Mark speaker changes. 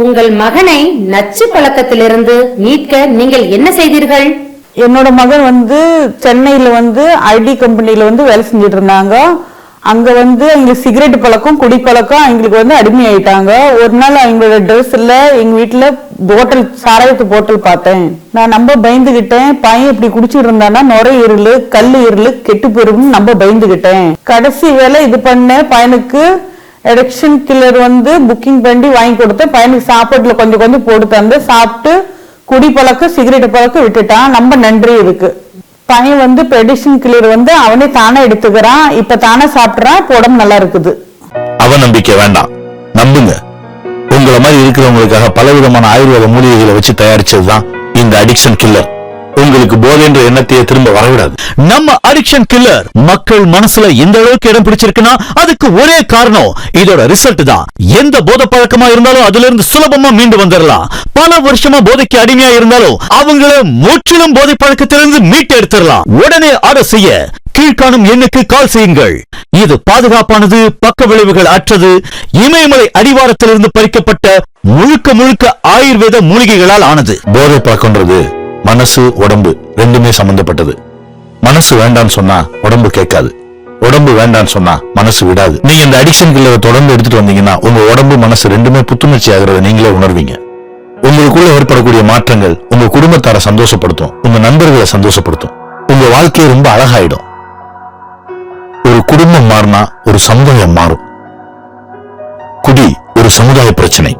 Speaker 1: உங்கள் மகனை நச்சு பழக்கத்திலிருந்து மீட்க நீங்கள் என்ன செய்தீர்கள்?
Speaker 2: என்னோட மகன் வந்து சென்னையில வந்து ஐடி கம்பெனியில வந்து வேலை செஞ்சுட்டு இருந்தாங்க. அங்க வந்து எங்களுக்கு சிகரெட் பழக்கம் குடிப்பழக்கம் அவங்களுக்கு வந்து அடிமையாயிட்டாங்க ஒரு நாள் அவங்களோட ட்ரெஸ்ல எங்க வீட்டுல போட்டல் சாராயத்து போட்டல் பார்த்தேன். நான் நம்ம பயந்துகிட்டேன். பையன் இப்படி குடிச்சிட்டு இருந்தானா நுரையீரல் கல் ஈரல் கெட்டு போயிரும்னு நம்ம பயந்துகிட்டேன். கடைசி வேலை இது பண்ண பையனுக்கு எலெக்ஷன் கில்லர் வந்து புக்கிங் பண்ணி வாங்கி கொடுத்து பையனுக்கு சாப்பாட்டில் கொஞ்சம் கொஞ்சம் போட்டு தந்து சாப்பிட்டு குடி பழக்கம் சிகரெட் பழக்கம் விட்டுட்டான். நம்ம நன்றி இருக்கு பையன் வந்து பெடிஷன் கிளியர் வந்து அவனே தானே எடுத்துக்கிறான். இப்ப தானே சாப்பிடுறான். உடம்பு நல்லா இருக்குது.
Speaker 3: அவநம்பிக்கை வேண்டாம். நம்புங்க. உங்களை மாதிரி இருக்கிறவங்களுக்காக பலவிதமான ஆயுர்வேத மூலிகைகளை வச்சு தயாரிச்சதுதான் இந்த அடிக்ஷன் கில்லர் உங்களுக்கு போதைன்ற எண்ணத்தையே திரும்ப வரவிடாது. நம்ம அடிக்ஷன் கில்லர் மக்கள் மனசுல எந்த அளவுக்கு இடம் பிடிச்சிருக்குன்னா அதுக்கு ஒரே காரணம் இதோட ரிசல்ட் தான். எந்த போதை பழக்கமா இருந்தாலும் அதுல இருந்து சுலபமா மீண்டு வந்துடலாம் பல வருஷமா போதைக்கு அடிமையா இருந்தாலும் அவங்கள முற்றிலும் போதை பழக்கத்திலிருந்து மீட்டு எடுத்துடலாம் உடனே ஆர்டர் செய்ய கீழ்காணும் எண்ணுக்கு கால் செய்யுங்கள். இது பாதுகாப்பானது பக்க விளைவுகள் அற்றது. இமயமலை அடிவாரத்திலிருந்து பறிக்கப்பட்ட முழுக்க முழுக்க ஆயுர்வேத மூலிகைகளால் ஆனது. போதை பழக்கம்ன்றது மனசு உடம்பு ரெண்டுமே சம்பந்தப்பட்டது. மனசு வேண்டான்னு சொன்னா உடம்பு கேட்காது. உடம்பு வேண்டான்னு சொன்னா மனசு விடாது. நீங்க இந்த அடிக்ஷன் கில்லரை தொடர்ந்து எடுத்துட்டு வந்தீங்கன்னா உங்க உடம்பு மனசு ரெண்டுமே புத்துணர்ச்சி ஆகிறத நீங்களே உணர்வீங்க. உங்களுக்குள்ள ஏற்படக்கூடிய மாற்றங்கள் உங்க குடும்பத்தார சந்தோஷப்படுத்தும். உங்க நண்பர்களை சந்தோஷப்படுத்தும். உங்க வாழ்க்கையை ரொம்ப அழகாயிடும். ஒரு குடும்பம் மாறினா ஒரு சமுதாயம் மாறும். குடி ஒரு சமுதாய பிரச்சனை.